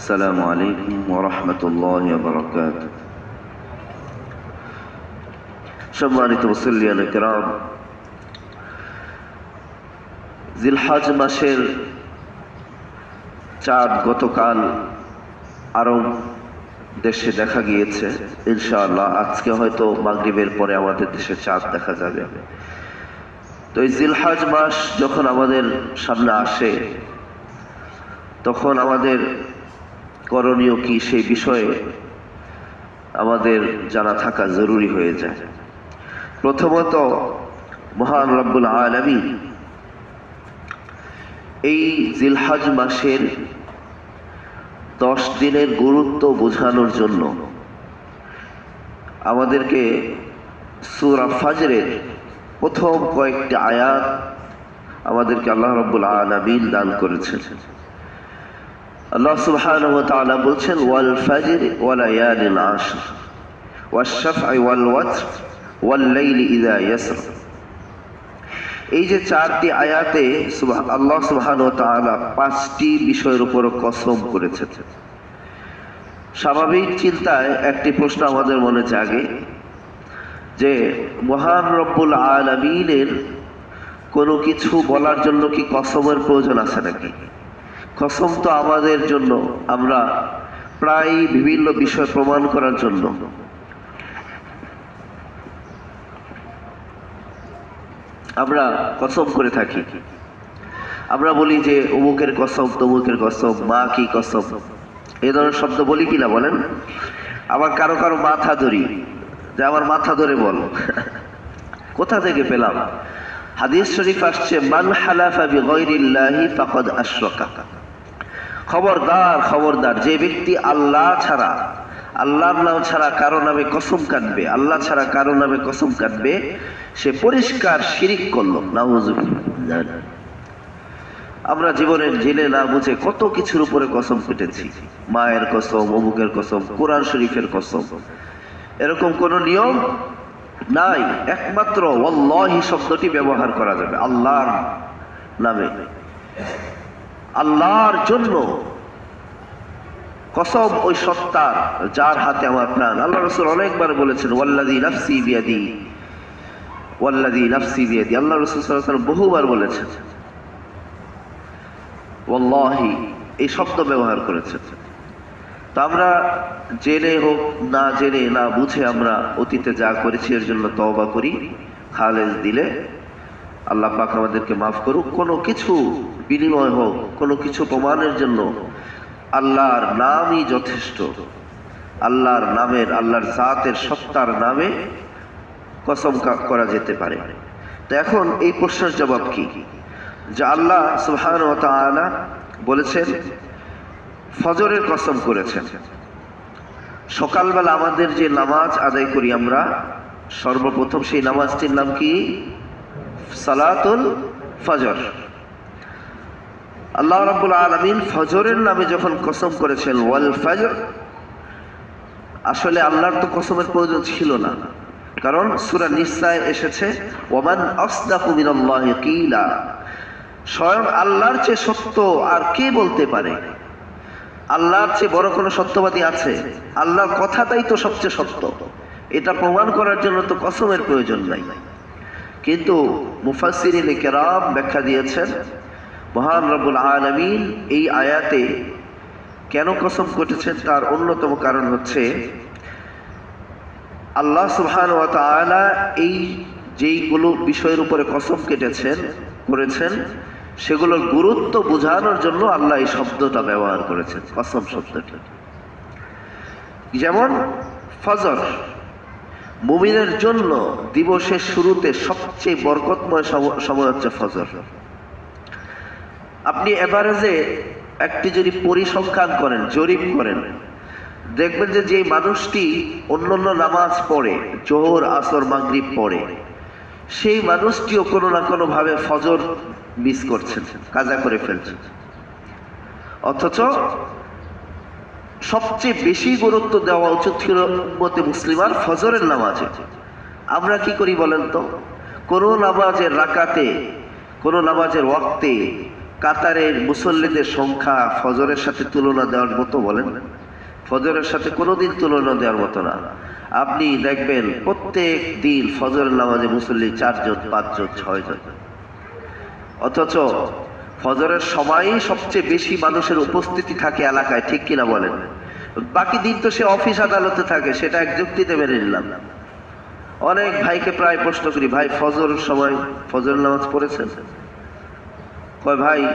السلام عليكم ورحمة الله وبركاته সম্মানিত মুসল্লিয়ান কেরাম জিলহাজ মাসের চাঁদ গতকাল আরব দেশে দেখা গিয়েছে, ইনশাআল্লাহ আজকে হয়তো মাগরিবের পরে আমাদের দেশে চাঁদ দেখা যাবে। তো এই জিলহাজ মাস যখন আমাদের সামনে আসে, তখন আমাদের করণীয় কি সেই বিষয়ে আমাদের জানা থাকা জরুরি হয়ে যায়। প্রথমত, মহান রব্বুল আলমী এই জিলহাজ মাসের দশ দিনের গুরুত্ব বোঝানোর জন্য আমাদেরকে সুরা ফাজরের প্রথম কয়েকটি আয়াত আমাদেরকে আল্লাহ রব্বুল আলমিন দান করেছেন। আল্লাহ তাআলা বলছেন, ওয়াল ফাজর ওয়া লায়ালিল আশর ওয়াশ শাফ'i ওয়াল ওয়াতর, ওয়াল লাইলি ইযা ইয়াসর। এই যে চারটি আয়াতে আল্লাহ ওয়া পাঁচটি বিষয়ের উপর কসম করেছেন। স্বাভাবিক চিন্তায় একটি প্রশ্ন আমাদের মনে জাগে যে, মহান রব্বুল আলামিনের কোনো কিছু বলার জন্য কি কসমের প্রয়োজন আছে নাকি? কসম তো আমাদের জন্য, আমরা প্রায় বিভিন্ন বিষয় প্রমাণ করার জন্য। আমরা কসম করে থাকি। আমরা বলি যে অমুকের কসম তমুকের কসম মা কি কসম এ ধরনের শব্দ বলি কিনা বলেন? আবার কারও কারও মাথা ধরি, যে আমার মাথা ধরে বল। কোথা থেকে পেলাম? হাদিস শরীফ আসছে, মান হালাফা বিগয়রিল্লাহি ফাকাদ আশরাকা। খবরদার খবরদার, যে ব্যক্তি আল্লাহ ছাড়া আল্লাহর নাম ছাড়া কারও নামে কসম কাটবে, আল্লাহ ছাড়া কারও নামে কসম কাটবে, সে পরিষ্কার শিরিক করল নাউজুবিল্লাহ আমরা জীবনের জেনে না বুঝে কত কিছুর উপরে কসম কেটেছি, মায়ের কসম, অমুকের কসম, কোরআন শরীফের কসম। এরকম কোন নিয়ম নাই, একমাত্র ওয়াল্লাহি শব্দটি ব্যবহার করা যাবে, আল্লাহর নামে। আল্লাহর জন্য কসম ওই সত্তার যার হাতে আমার প্রাণ। আল্লাহ রসুল অনেকবার বলেছেন ওয়াল্লাদি নাফসি বিয়াদি। ওয়াল্লাদি নাফসি বিয়াদি। আল্লাহ রসুল বহুবার বলেছেন, ওয়াল্লাহি, এই শব্দ ব্যবহার করেছেন। তো আমরা জেনে হোক, না জেনে, না বুঝে আমরা অতীতে যা করেছি, এর জন্য তওবা করি। খালেজ দিলে আল্লাহ পাক আমাদেরকে মাফ করুক। কোনো কিছু বিনিময় হোক, কোনো কিছু প্রমাণের জন্য আল্লাহর নামই যথেষ্ট। আল্লাহর নামের, আল্লাহর জাতের সত্তার নামে কসম করা যেতে পারে। তো এখন এই প্রশ্নের জবাব কি? যে আল্লাহ সুহান ও তাআলা বলেছেন, ফজরের কসম করেছেন। সকালবেলা আমাদের যে নামাজ আদায় করি আমরা, সর্বপ্রথম সেই নামাজটির নাম কি? সালাতুল ফজর। আল্লাহ রাব্বুল আলামিন ফজরের নামে যখন কসম করেছেন, ওয়াল ফজর, আসলে আল্লাহর তো কসমের প্রয়োজন ছিল না। কারণ সূরা নিসায় এসেছে ওমান আসদাকু মিনাল্লাহি কিলা। স্বয়ং আল্লাহর চেয়ে সত্য আর কে বলতে পারে? আল্লাহর চেয়ে বড় কোনো সত্যবাদী আছে? আল্লাহর কথাটাই তো সবচেয়ে সত্য। এটা প্রমাণ করার জন্য তো কসমের প্রয়োজন নাই। কিন্তু মুফাসিরিন কেরাম ব্যাখ্যা দিয়েছেন মহান রবুল আলমিন এই আয়াতে কেন কসম করেছেন? তার অন্যতম কারণ হচ্ছে আল্লাহ সুবহান ওয়া তাআলা এই যেইগুলো বিষয়ের উপরে কসম কেটেছেন, করেছেন সেগুলোর গুরুত্ব বোঝানোর জন্য আল্লাহ এই শব্দটা ব্যবহার করেছেন, কসম শব্দটি। যেমন ফজর, মুমিনের জন্য দিবসের শুরুতে সবচেয়ে বরকতময় সময় হচ্ছে ফজর। আপনি এভারেজে একটি যদি পরিসংখ্যান করেন, জরিপ করেন, দেখবেন যে যে মানুষটি অন্যান্য নামাজ পড়ে, জোহর, আসর, মাগরিব পড়ে, সেই মানুষটিও কোনো না কোনো ভাবে ফজর মিস করছেন, কাজা করে ফেলছেন। অথচ সবচেয়ে বেশি গুরুত্ব দেওয়া উচিত ছিল মতে মুসলিমার ফজরের নামাজে। আমরা কি করি বলেন তো? কোনো নামাজের রাকাতে, কোনো নামাজের ওয়াক্তে কাতারের মুসল্লিদের সংখ্যা ফজরের সাথে তুলনা দেওয়ার মতো বলেন। ফজরের সাথে কোনোদিন তুলনা দেওয়ার মতো না। আপনি দেখবেন প্রত্যেক দিন ফজরের নামাজে মুসল্লি চারজন, পাঁচজন, ছয়জন। অথচ ফজরের সময়ই সবচেয়ে বেশি মানুষের উপস্থিতি থাকে এলাকায়, ঠিক কিনা বলেন? বাকি দিন তো সে অফিস আদালতে থাকে, সেটা এক যুক্তিতে মেনে নিলাম। অনেক ভাইকে প্রায় প্রশ্ন করি, ভাই ফজর সময় ফজর নামাজ পড়েছেন? কয়, ভাই,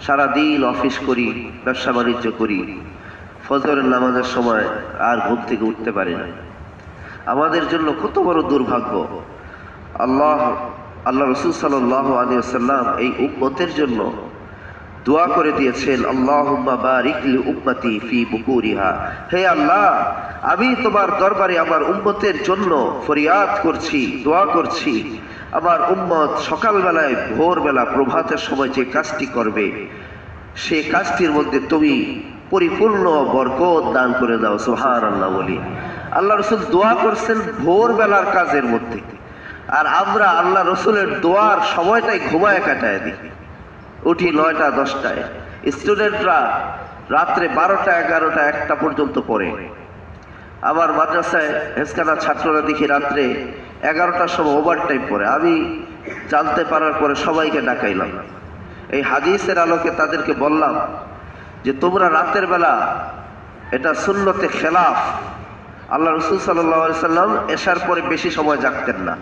সারা দিন অফিস করি, ব্যবসা বাণিজ্য করি। ফজরের নামাজের সময় আর ঘুম থেকে উঠতে পারি না। আমাদের জন্য কত বড় দুর্ভাগ্য। আল্লাহ আল্লাহ রসুল সাল্লাহ আলী সাল্লাম এই উম্মতের জন্য দোয়া করে দিয়েছেন উম্মতি ফি বুকুরিহা। হে আল্লাহ, আমি তোমার দরবারে আমার উম্মতের জন্য ফরিয়াদ করছি, দোয়া করছি। আমার উম্মত সকালবেলায়, ভোরবেলা প্রভাতের সময় যে কাজটি করবে, সে কাজটির মধ্যে তুমি পরিপূর্ণ বরকত দান করে দাও সুহার আল্লাহ বলি। আল্লাহ রসুল দোয়া করছেন ভোরবেলার কাজের মধ্যে। আর আমরা আল্লাহ রসুলের দোয়ার সময়টাই ঘুমায় কাটায় দিই। উঠি নয়টা, দশটায়। স্টুডেন্টরা রাত্রে বারোটা, এগারোটা, একটা পর্যন্ত পড়ে। আমার মাদ্রাসায় হেসকানা ছাত্ররা দেখি রাত্রে এগারোটার সময় ওভার টাইম পড়ে। আমি জানতে পারার পরে সবাইকে ডাকাইলাম। এই হাদিসের আলোকে তাদেরকে বললাম যে, তোমরা রাতের বেলা এটা শূন্যতে খেলাফ। আল্লাহ রসুল সাল্লাহ সাল্লাম এসার পরে বেশি সময় জাগতেন না।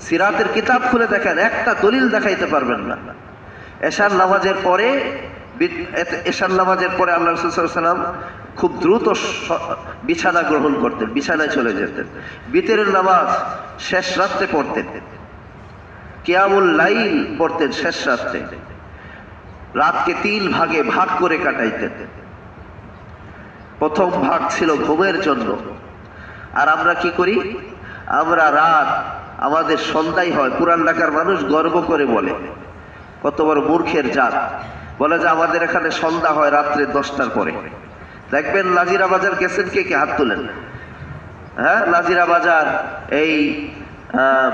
সিরাতের কিতাব খুলে দেখেন, একটা দলিল দেখাইতে পারবেন না। এশার নামাজের পরে এশার নামাজের পরে আল্লাহ রসুলাম খুব দ্রুত বিছানা গ্রহণ করতেন, বিছানায় চলে যেতেন। বিতেরের নামাজ শেষ রাত্রে পড়তেন। কেয়ামুল লাইল পড়তেন শেষ রাত্রে। রাতকে তিন ভাগে ভাগ করে কাটাইতেন। প্রথম ভাগ ছিল ঘুমের জন্য। আর আমরা কি করি? আমরা রাত আমাদের সন্ধ্যাই হয়। পুরান ঢাকার মানুষ গর্ব করে বলে, কত বড় মূর্খের জাত। বলে যে আমাদের এখানে সন্ধ্যা হয় রাত্রে দশটার পরে। দেখবেন নাজিরা বাজার গেছেন কে কে? হাত তুলেন। হ্যাঁ নাজিরা বাজার, এই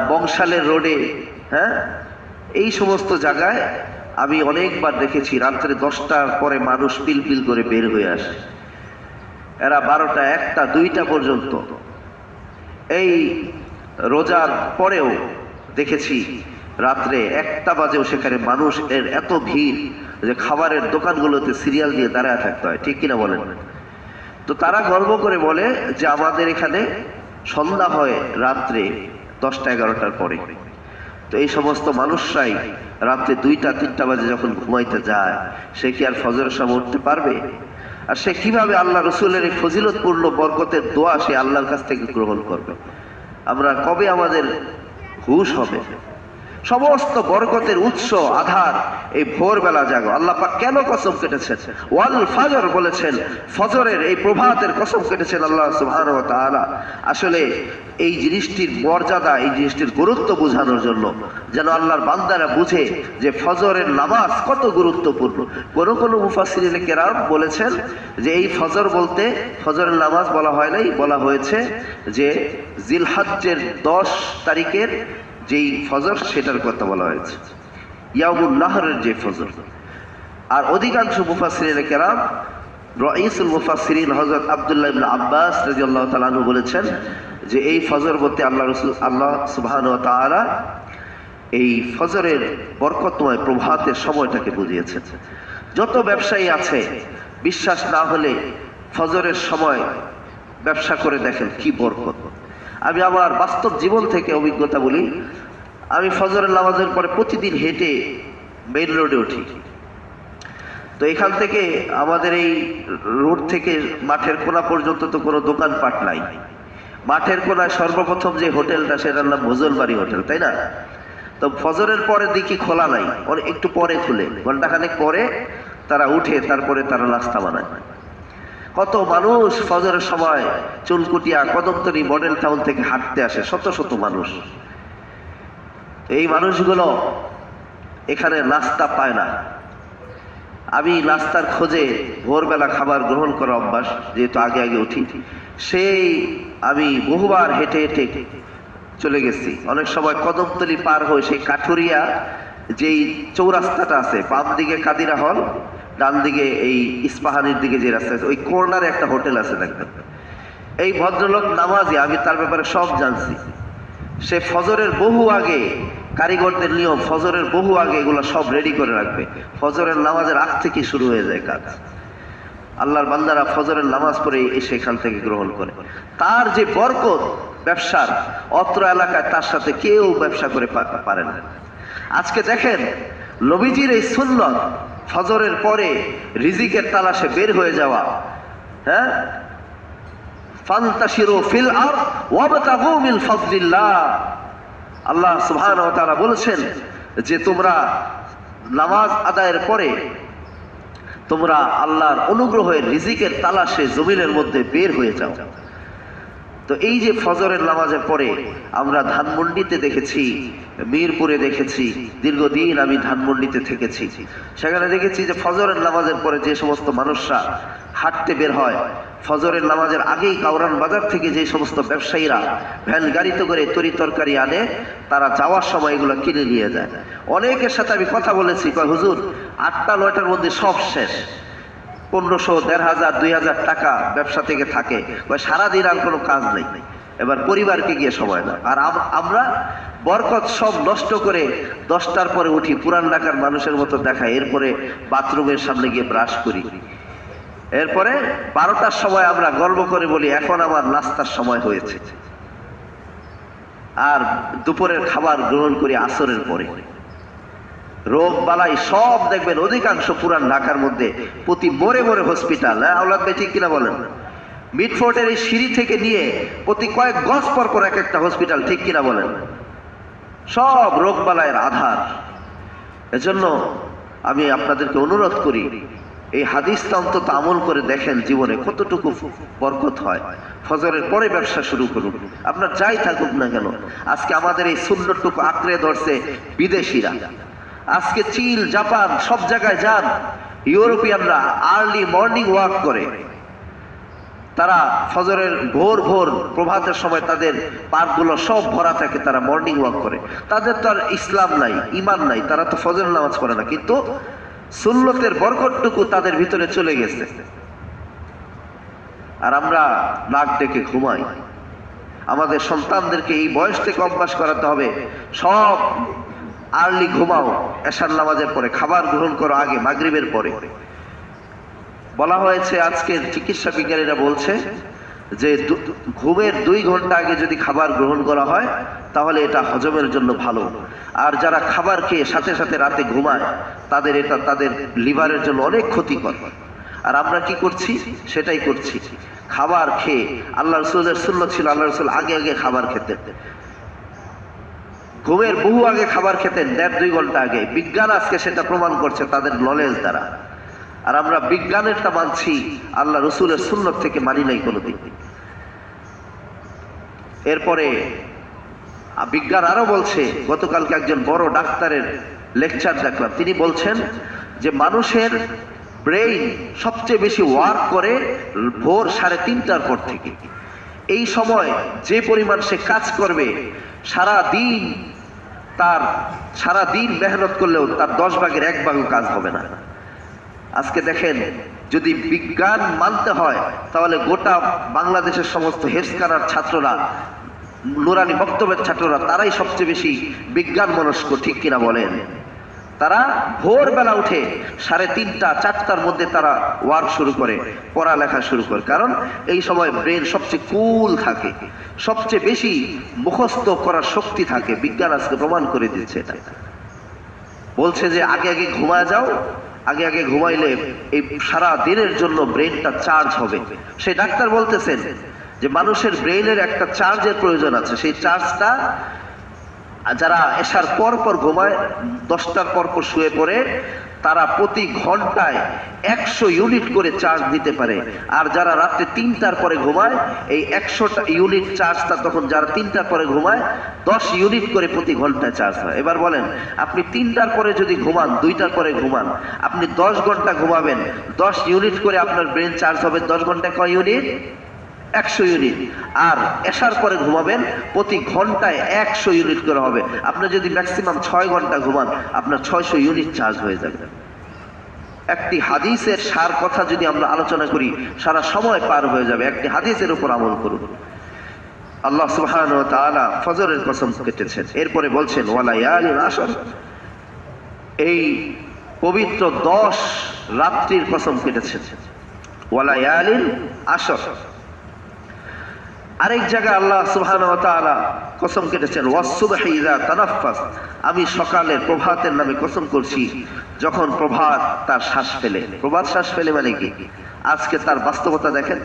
বংশালের রোডে হ্যাঁ? এই সমস্ত জায়গায় আমি অনেকবার দেখেছি, রাত্রে দশটার পরে মানুষ পিল পিল করে বের হয়ে আসে। এরা বারোটা, একটা, দুইটা পর্যন্ত। এই রোজার পরেও দেখেছি রাত্রে একটা বাজেও সেখানে মানুষ এর এত ভিড় যে খাবারের দোকানগুলোতে সিরিয়াল দিয়ে দাঁড়ায় থাকতে হয়। ঠিক কিনা বলেন? তো তারা গর্ব করে বলে যে আমাদের এখানে সন্ধ্যা হয় রাত্রে দশটা এগারোটার পরে। তো এই সমস্ত মানুষরাই রাত্রে দুইটা, তিনটা বাজে যখন ঘুমাইতে যায়, সে কি আর ফজরের সময় উঠতে পারবে? আর সে কীভাবে আল্লাহ রসুলের এই ফজিলতপূর্ণ বরকতের দোয়া সে আল্লাহর কাছ থেকে গ্রহণ করবে? আমরা কবে আমাদের হুশ হবে? সমস্ত বরকতের উৎস, আধার, এই ভোরবেলা জাগো। আল্লাহ পাক কেন কসম কেটেছেন? ওয়াল ফাজর বলেছেন, ফজরের এই প্রভাতের কসম কেটেছেন আল্লাহ সুবহানাহু আসলে এই জিনিসটির মর্যাদা, এই জিনিসটির গুরুত্ব বোঝানোর জন্য যেন আল্লাহর বান্দারা বুঝে যে ফজরের নামাজ কত গুরুত্বপূর্ণ। কোন কোন মুফাসসিরিন কেরাম বলেছেন যে এই ফজর বলতে, ফজরের নামাজ বলা হয় নাই, বলা হয়েছে যে জিলহাজ্জের দশ তারিখের যেই ফজর সেটার কথা বলা হয়েছে। ইয়ামুল নাহরের যে ফজর। আর অধিকাংশ মুফাসসিরিন কেরাম, রঈসুল মুফাসসিরিন হযরত আব্দুল্লাহ ইবনে আব্বাস রাদিয়াল্লাহু তাআলা আনহু বলেছেন যে এই ফজর বলতে আল্লাহ রাসূল, আল্লাহ সুবহানাহু ওয়া তাআলা এই ফজরের বরকতময় প্রভাতের সময়টাকে বুঝিয়েছেন। যত ব্যবসায়ী আছে, বিশ্বাস না হলে ফজরের সময় ব্যবসা করে দেখেন কি বরকত। আমি আমার বাস্তব জীবন থেকে অভিজ্ঞতা বলি, আমি ফজরের নামাজের পরে প্রতিদিন হেঁটে মেইন রোডে উঠি। তো এখান থেকে আমাদের এই রোড থেকে মাঠের কোনা পর্যন্ত তো কোনো দোকানপাট নাই। মাঠের কোনায় সর্বপ্রথম যে হোটেলটা, সেটার নাম ভোজনবাড়ি হোটেল, তাই না? তো ফজরের পরে দেখি খোলা নাই একটু পরে খুলে। ঘন্টাখানেক পরে তারা উঠে, তারপরে তারা নাস্তা বানায়। কত মানুষ ফজরের সময় চুলকুটিয়া কদমতলি মডেল টাউন থেকে হাঁটতে আসে, শত শত মানুষ। এই মানুষগুলো এখানে নাস্তা পায় না। আমি নাস্তার খোঁজে ভোরবেলা খাবার গ্রহণ করা অভ্যাস, যেহেতু আগে আগে উঠি, সেই আমি বহুবার হেঁটে হেঁটে চলে গেছি। অনেক সময় কদমতলি পার হয়ে সেই কাঠুরিয়া যেই চৌরাস্তাটা আছে বাম দিকে কাদিরা হল ডান দিকে এই ইস্পাহানির দিকে যে রাস্তা আছে, ওই কর্নারে একটা হোটেল আছে দেখবেন। এই ভদ্রলোক নামাজি, আমি তার ব্যাপারে সব জানছি। সে ফজরের বহু আগে, কারিগরদের নিয়ম, ফজরের বহু আগে এগুলো সব রেডি করে রাখবে। ফজরের নামাজের আগ থেকে শুরু হয়ে যায় কাজ। আল্লাহর বান্দারা ফজরের নামাজ পড়ে এসে এখান থেকে গ্রহণ করে। তার যে বরকত ব্যবসার অত্র এলাকায়, তার সাথে কেউ ব্যবসা করে পারে না। আজকে দেখেন, নবীজির এই সুন্নত ফজরের পরে রিজিকের তালাশে বের হয়ে যাওয়া। হ্যাঁ? ফান্তাশিরু ফিল আর ওয়াবতাগু মিন ফাদলিল্লাহ। আল্লাহ সুবহানাহু ওয়া তাআলা বলেছেন যে তোমরা নামাজ আদায়ের পরে তোমরা আল্লাহর অনুগ্রহের রিজিকের তালাশে জমিনের মধ্যে বের হয়ে যাও। তো এই যে ফজরের নামাজের পরে আমরা ধানমন্ডিতে দেখেছি, মিরপুরে দেখেছি, দীর্ঘদিন আমি ধানমন্ডিতে থেকেছি। সেখানে দেখেছি যে ফজরের নামাজের পরে যে সমস্ত মানুষরা হাঁটতে বের হয়, ফজরের নামাজের আগেই কাউরান বাজার থেকে যে সমস্ত ব্যবসায়ীরা ভ্যান গাড়িতে করে তরি তরকারি আনে, তারা যাওয়ার সময় এগুলো কিনে নিয়ে যায়। অনেকের সাথে আমি কথা বলেছি হুজুর, আটটা, নয়টার মধ্যে সব শেষ। পনেরোশো, দেড় হাজার, দুই হাজার টাকা ব্যবসা থেকে থাকে। সারাদিন আর কোনো কাজ নেই। এবার পরিবারকে গিয়ে সময় না আর আমরা বরকত সব নষ্ট করে দশটার পরে উঠি, পুরান ঢাকার মানুষের মতো দেখা এরপরে বাথরুমের সামনে গিয়ে ব্রাশ করি। এরপরে বারোটার সময় আমরা গর্ব করে বলি, এখন আমার নাস্তার সময় হয়েছে। আর দুপুরের খাবার গ্রহণ করি আসরের পরে। রোগ বালাই সব দেখবেন, অধিকাংশ পুরান ঢাকার মধ্যে। প্রতি মোড়ে মোড়ে হসপিটাল আওলাদ ভাই ঠিক কিনা বলেন? মিটফোর্টের এই সিঁড়ি থেকে নিয়ে প্রতি কয়েক গজ পর পর এক একটা হসপিটাল ঠিক কিনা বলেন? সব রোগ বালাইয়ের আধার। এজন্য আমি আপনাদেরকে অনুরোধ করি, এই হাদিসটা অন্তত আমল করে দেখেন জীবনে কতটুকু বরকত হয়। ফজরের পরে ব্যবসা শুরু করুন। আপনার যাই থাকুক না কেন, আজকে আমাদের এই সুন্দরটুকু আঁকড়ে ধরছে বিদেশিরা। আজকে চীন, জাপান, সব জায়গায় যান। ইউরোপিয়ানরা আর্লি মর্নিং ওয়াক করে। তারা ফজরের ভোর ভোর প্রভাতের সময় তাদের পার্কগুলো সব ভরা থাকে, তারা মর্নিং ওয়াক করে। তাদের তো আর ইসলাম নাই ইমান নাই, তারা তো ফজরের নামাজ পড়ে না। কিন্তু সুন্নতের বরকতটুকু তাদের ভিতরে চলে গেছে। আর আমরা নাক ডেকে ঘুমাই। আমাদের সন্তানদেরকে এই বয়স থেকে অভ্যাস করাতে হবে। সব আর্লি ঘুমাও, এশার নামাজের পরে, খাবার গ্রহণ করো আগে, মাগরিবের পরে। বলা হয়েছে আজকে চিকিৎসা বিজ্ঞানীরা বলছে যে ঘুমের দুই ঘণ্টা আগে যদি খাবার গ্রহণ করা হয়, তাহলে এটা হজমের জন্য ভালো। আর যারা খাবার খেয়ে সাথে সাথে রাতে ঘুমায়, তাদের এটা, তাদের লিভারের জন্য অনেক ক্ষতিকর। আর আমরা কি করছি? সেটাই করছি। খাবার খেয়ে আল্লাহ রসুলের শূন্য ছিল আল্লাহ রসুল আগে আগে খাবার খেতেন। ঘুমের বহু আগে খাবার খেতেন, দেড় দুই ঘণ্টা আগে। বিজ্ঞান আজকে সেটা প্রমাণ করছে তাদের নলেজ দ্বারা। আর আমরা বিজ্ঞানেরটা মানছি, আল্লাহ রসুলের সুন্নত থেকে মানি নাই কোনোদিন। এরপরে বিজ্ঞান আরও বলছে, গতকালকে একজন বড় ডাক্তারের লেকচার দেখলাম। তিনি বলছেন যে মানুষের ব্রেইন সবচেয়ে বেশি ওয়ার্ক করে ভোর সাড়ে তিনটার পর থেকে। এই সময় যে পরিমাণ সে কাজ করবে, সারা দিন তার, সারা দিন মেহনত করলেও তার দশ ভাগের এক ভাগও কাজ হবে না। আজকে দেখেন, যদি বিজ্ঞান মানতে হয়, তাহলে গোটা বাংলাদেশের সমস্ত হেফসখানার ছাত্ররা, নুরানি বক্তব্যের ছাত্ররা, তারাই সবচেয়ে বেশি বিজ্ঞান মনস্ক, ঠিক কিনা বলেন? তারা ভোরবেলা উঠে সাড়ে তিনটা, চারটার মধ্যে তারা ওয়ার্ক শুরু করে, পড়ালেখা শুরু করে। কারণ এই সময় ব্রেন সবচেয়ে কুল থাকে, সবচেয়ে বেশি মুখস্থ করার শক্তি থাকে। বিজ্ঞান আজকে প্রমাণ করে দিচ্ছে এটা। বলছে যে, আগে আগে ঘুমা যাও, আগে আগে ঘুমাইলে এই সারা দিনের জন্য ব্রেনটা চার্জ হবে। সেই ডাক্তার বলতেছেন যে, মানুষের ব্রেনের একটা চার্জের প্রয়োজন আছে। সেই চার্জটা যারা এসার পর পর ঘুমায়, দশটার পর পর শুয়ে পড়ে, তারা প্রতি ঘন্টায় একশো ইউনিট করে চার্জ দিতে পারে। আর যারা রাত্রে তিনটার পরে ঘুমায়, এই একশোটা ইউনিট চার্জটা তখন যারা তিনটার পরে ঘুমায়, দশ ইউনিট করে প্রতি ঘন্টায় চার্জ হয়। এবার বলেন, আপনি তিনটার পরে যদি ঘুমান, দুইটার পরে ঘুমান, আপনি দশ ঘণ্টা ঘুমাবেন, দশ ইউনিট করে আপনার ব্রেন চার্জ হবে দশ ঘন্টায় কয় ইউনিট? একশো ইউনিট আর এসার পরে ঘুমাবেন প্রতি ঘন্টায় একশো ইউনিট করে হবে। আপনি যদি ম্যাক্সিমাম ছয় ঘণ্টা ঘুমান, আপনার ছয়শো ইউনিট চার্জ হয়ে যাবে। একটি হাদিসের সার কথা যদি আমরা আলোচনা করি, সারা সময় পার হয়ে যাবে। একটি হাদিসের উপর আমল করুন। আল্লাহ তাআলা ফজরের কসম কেটেছেন। এরপরে বলছেন, ওয়ালা ইয়ালিন আশর এই পবিত্র দশ রাত্রির কসম কেটেছেন। ওয়ালা ইয়ালিন আশর আরেক জায়গায় আল্লাহ তাআলা কসম কেটেছেন ওয়াসসুবহি ইযা তানাফফাস। আমি সকালের প্রভাতের নামে কসম করছি, যখন প্রভাত তার শ্বাস ফেলে। প্রভাত শ্বাস ফেলে মানে কি? আজকে তার বাস্তবতা দেখেন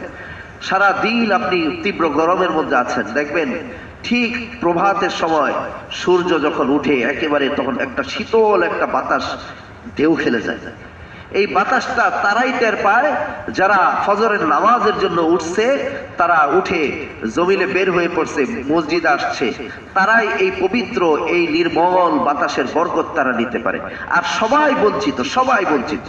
সারা দিন আপনি তীব্র গরমের মধ্যে আছেন। দেখবেন, ঠিক প্রভাতের সময় সূর্য যখন উঠে, একেবারে তখন একটা শীতল একটা বাতাস ঢেউ খেলে যায়। এই বাতাসটা তারাই টের পায়। যারা ফজরের নামাজের জন্য উঠছে, তারা উঠে জমিলে বের হয়ে পড়ছে, মসজিদ আসছে। তারাই এই পবিত্র, এই নির্মল বাতাসের বরকত তারা নিতে পারে। আর সবাই বঞ্চিত সবাই বঞ্চিত।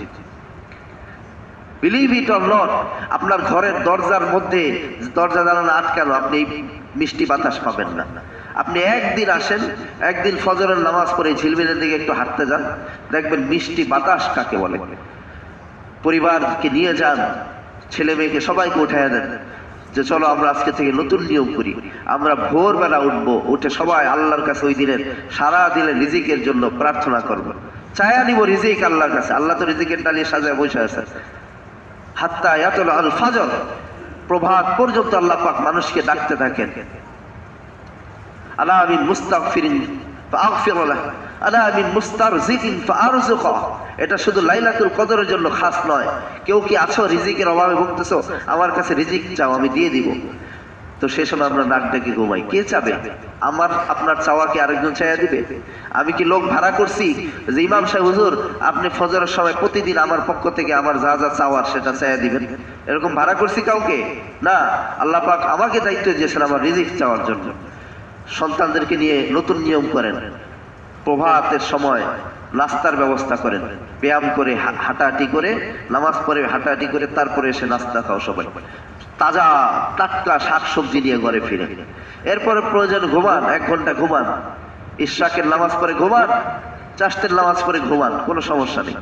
বিলিভ ইট অর নট আপনার ঘরের দরজার মধ্যে দরজা জানানো আটকানো আপনি মিষ্টি বাতাস পাবেন না। আপনি একদিন আসেন, একদিন ফজরের নামাজ পড়ে ঝিলমিলের দিকে একটু হাঁটতে যান, দেখবেন মিষ্টি বাতাস কাকে বলে। পরিবারকে নিয়ে যান, ছেলে মেয়েকে সবাইকে উঠাইয়া দেন, যে চলো আমরা আজকে থেকে নতুন নিয়ম করি, আমরা ভোরবেলা উঠবো, উঠে সবাই আল্লাহর কাছে ওই দিনের সারা দিনের রিজিকের জন্য প্রার্থনা করব। চায়া নিব রিজিক আল্লাহর কাছে, আল্লাহ তো রিজিকের ডালিয়ে সাজায় বসে আছে। হাত্তা ইয়াতুল আল ফাজর, প্রভাত পর্যন্ত আল্লাহ পাক মানুষকে ডাকতে থাকেন। আলা আমিন মুস্তাগফিরিন ফাগফির লাহ আলা আমিন মুস্তারজিকিন ফারজুকা এটা শুধু লাইলাতুল কদরের জন্য খাস নয়। কেউ কি আছো রিজিকের অভাবে ভুগতেছো? আমার কাছে রিজিক চাও, আমি দিয়ে দিব। তো সে সময় আমরা নাক ডেকে ঘুমাই। কে চাবে? আমার, আপনার চাওয়া কি আরেকজন চাইয়া দিবে? আমি কি লোক ভাড়া করছি? যে ইমাম সাহেব, হুজুর, আপনি ফজরের সময় প্রতিদিন আমার পক্ষ থেকে আমার যা যা চাওয়ার সেটা চাইয়া দিবেন। এরকম ভাড়া করছি কাউকে? না, আল্লাহ পাক আমাকে দায়িত্ব দিয়েছেন আমার রিজিক চাওয়ার জন্য। সন্তানদেরকে নিয়ে নতুন নিয়ম করেন। প্রভাতের সময় নাস্তার ব্যবস্থা করেন। ব্যায়াম করে হাঁটাহাঁটি করে, নামাজ পড়ে হাঁটাহাঁটি করে তারপরে এসে নাস্তা খাও সবাই। তাজা টাটকা শাকসবজি নিয়ে ঘরে ফিরে এরপরে প্রয়োজন ঘুমান, এক ঘণ্টা ঘুমান। ইশাকের নামাজ পড়ে ঘুমান চাষতের নামাজ পড়ে ঘুমান, কোনো সমস্যা নেই।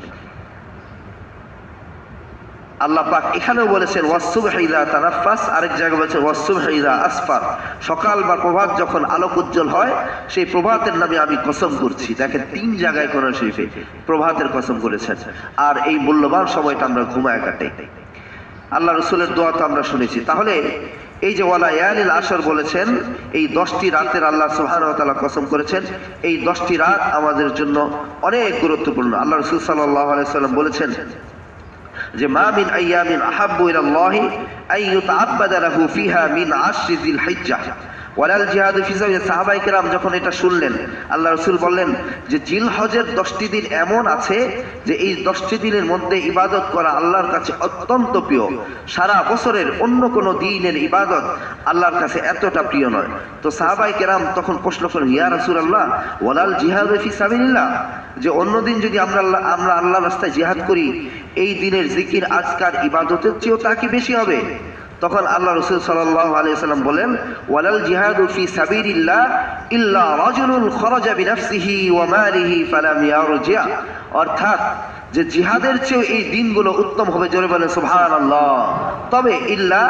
আল্লাহ পাক এখানেও বলেছেন ওয়াসুব ওয়াসুবহিদা তানাফাস আরেক জায়গায় বলেছেন ওয়াসুব ওয়াসুবহিদা আসফার সকাল বা প্রভাত যখন আলোক উজ্জ্বল হয়, সেই প্রভাতের নামে আমি কসম করছি। দেখেন, তিন জায়গায় কোন শরীফে প্রভাতের কসম করেছেন। আর এই মূল্যবান সময়টা আমরা ঘুমায় কাটে আল্লাহ রসুলের দোয়া তো আমরা শুনেছি। তাহলে এই যে ওয়ালা ইয়ালিল আসর বলেছেন, এই দশটি রাতের আল্লাহ ওয়া কসম করেছেন। এই দশটি রাত আমাদের জন্য অনেক গুরুত্বপূর্ণ। আল্লাহ রসুল সাল্লাল্লাহু আলাইহি সাল্লাম বলেছেন যে মা মিন আইয়ামিন আহাব্বু ইলাল্লাহি আই ইউতাআব্বাদা লাহু ফিহা মিন আশরি যিল হিজ্জাহ ওয়ালাল জিহাদ ফি সাবিলিল্লাহ সাহাবায়ে কেরাম যখন এটা শুনলেন, আল্লাহ রাসূল বললেন যে জিল হজের 10টি দিন এমন আছে যে এই 10টি দিনের মধ্যে ইবাদত করা আল্লাহর কাছে অত্যন্ত প্রিয়। সারা বছরের অন্য কোন দিনের ইবাদত আল্লাহর কাছে এতটা প্রিয় নয়। তো সাহাবাই কেরাম তখন প্রশ্ন করেন ইয়া রাসূলুল্লাহ, ওয়ালাল জিহাদ ফি সাবিলিল্লাহ? যে অন্যদিন যদি আমরা আল্লাহ- আমরা আল্লাহর রাস্তায় জিহাদ করি, এই দিনের জিকির আজকার ইবাদতের চেয়েও তা কি বেশি হবে? তখন আল্লাহ রসুল সাল্লাম বলেন, ওয়ালাল জিহাদু ফি সাবিলিল্লাহ ইল্লা রাজুলুন খরাজা বিনাফসিহি ওয়া মালিহি ফালাম ইয়ারজিয়া। অর্থাৎ যে জিহাদের চেয়েও এই দিনগুলো উত্তম হবে জোরে বলে বলেন, সুবহানাল্লাহ। তবে ইল্লা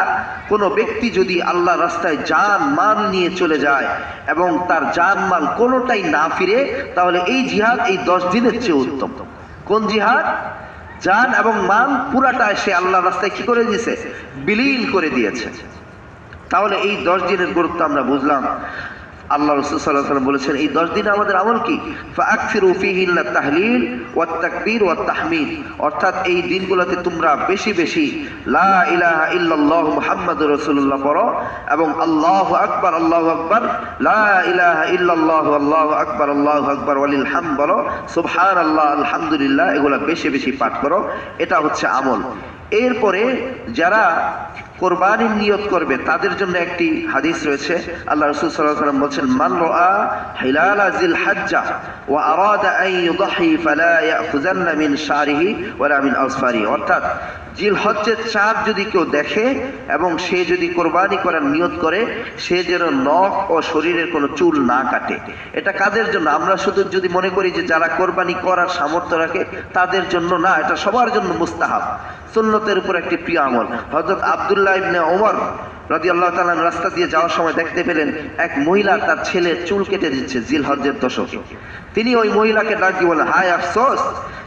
কোনো ব্যক্তি যদি আল্লাহ রাস্তায় জান, মান নিয়ে চলে যায় এবং তার জান মাল কোনোটাই না ফিরে, তাহলে এই জিহাদ এই দশ দিনের চেয়ে উত্তম। কোন জিহাদ? জান এবং মাল পুরাটা সে আল্লাহ রাস্তায় কি করে দিয়েছে? বিলীন করে দিয়েছে। তাহলে এই দশ দিনের গুরুত্ব আমরা বুঝলাম। আল্লাহ রসুল বলেছেন, এই দশ দিনে আমাদের আমল কি? তাহলিল ওয়া তাকবীর ওয়া তাহমিদ। অর্থাৎ এই দিনগুলোতে তোমরা বেশি বেশি লা ইলাহা ইল্লাল্লাহু মুহাম্মাদুর রাসূলুল্লাহ পড়ো এবং আল্লাহু আকবার আল্লাহু আকবার, লা ইলাহা ইল্লাল্লাহু, আল্লাহু আকবার আল্লাহু আকবার ওয়ালিল হামদ বলো, সুবহানাল্লাহ, আলহামদুলিল্লাহ, এগুলো বেশি বেশি পাঠ করো। এটা হচ্ছে আমল। এরপরে যারা কোরবানির নিয়ত করবে, তাদের জন্য একটি হাদিস রয়েছে। আল্লাহ রসুল আলাইহি বলছেন হিলালা জিল হাজ্জা ওয়া আরাদা আন ইউদহি ফালা মিন শারিহি মিন অর্থাৎ জিল হজ্জের যদি কেউ দেখে এবং সে যদি কোরবানি করার নিয়ত করে, সে যেন নখ ও শরীরের কোনো চুল না কাটে। এটা কাদের জন্য? আমরা শুধু যদি মনে করি যে যারা কোরবানি করার সামর্থ্য রাখে, তাদের জন্য না, এটা সবার জন্য মুস্তাহাব। সুন্নতের উপর একটি প্রিয় আমল। হজরত আবদুল্লাহ ইবনে ওমর রাজি আল্লাহ তালান রাস্তা দিয়ে যাওয়ার সময় দেখতে পেলেন এক মহিলা তার ছেলের চুল কেটে দিচ্ছে জিল হজ্জের দশকে তিনি ওই মহিলাকে বলেন হায় আফসোস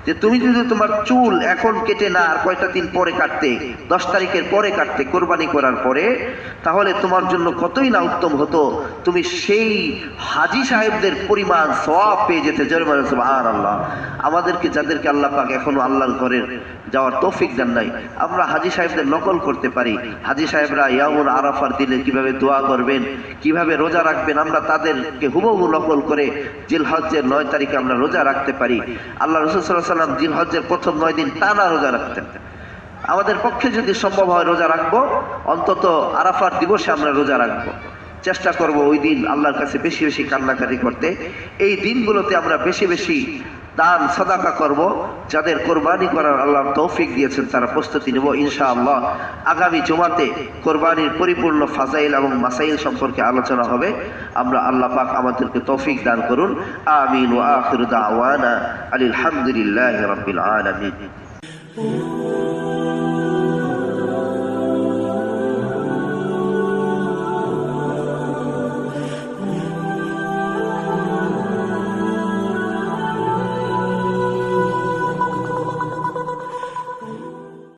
যে তুমি যদি তোমার চুল এখন কেটে না আর কয়টা দিন পরে কাটতে, দশ তারিখের পরে কাটতে, কোরবানি করার পরে, তাহলে তোমার জন্য কতই না উত্তম হতো? তুমি সেই হাজি সাহেবদের পরিমাণ সব পেয়ে যেতে। জোরে মানে আর আল্লাহ আমাদেরকে যাদেরকে আল্লাহ পাক এখনও আল্লাহর ঘরের যাওয়ার তৌফিক দেন নাই। আমরা হাজি সাহেবদের নকল করতে পারি। হাজি সাহেবরা ইয়ামুর আরাফার দিনে কীভাবে দোয়া করবেন, কীভাবে রোজা রাখবেন, আমরা তাদেরকে হুবহু নকল করে জিলহজ্জের নয় তারিখে আমরা রোজা রাখতে পারি। আল্লাহ রসুল সাল্লাহ সাল্লাম প্রথম নয় দিন টানা রোজা রাখতেন। আমাদের পক্ষে যদি সম্ভব হয় রোজা রাখব, অন্তত আরাফার দিবসে আমরা রোজা রাখব। চেষ্টা করব ওই দিন আল্লাহর কাছে বেশি বেশি কান্নাকাটি করতে। এই দিনগুলোতে আমরা বেশি বেশি দান, সদাকা করব। যাদের কোরবানি করার আল্লাহ তৌফিক দিয়েছেন, তারা প্রস্তুতি নেব ইনশা আল্লাহ আগামী জমাতে কোরবানির পরিপূর্ণ ফাজাইল এবং মাসাইল সম্পর্কে আলোচনা হবে। আমরা আল্লাহ পাক আমাদেরকে তৌফিক দান করুন। আমিন ও আখিরু দাওয়ানা আলহামদুলিল্লাহি রাব্বিল আলামিন।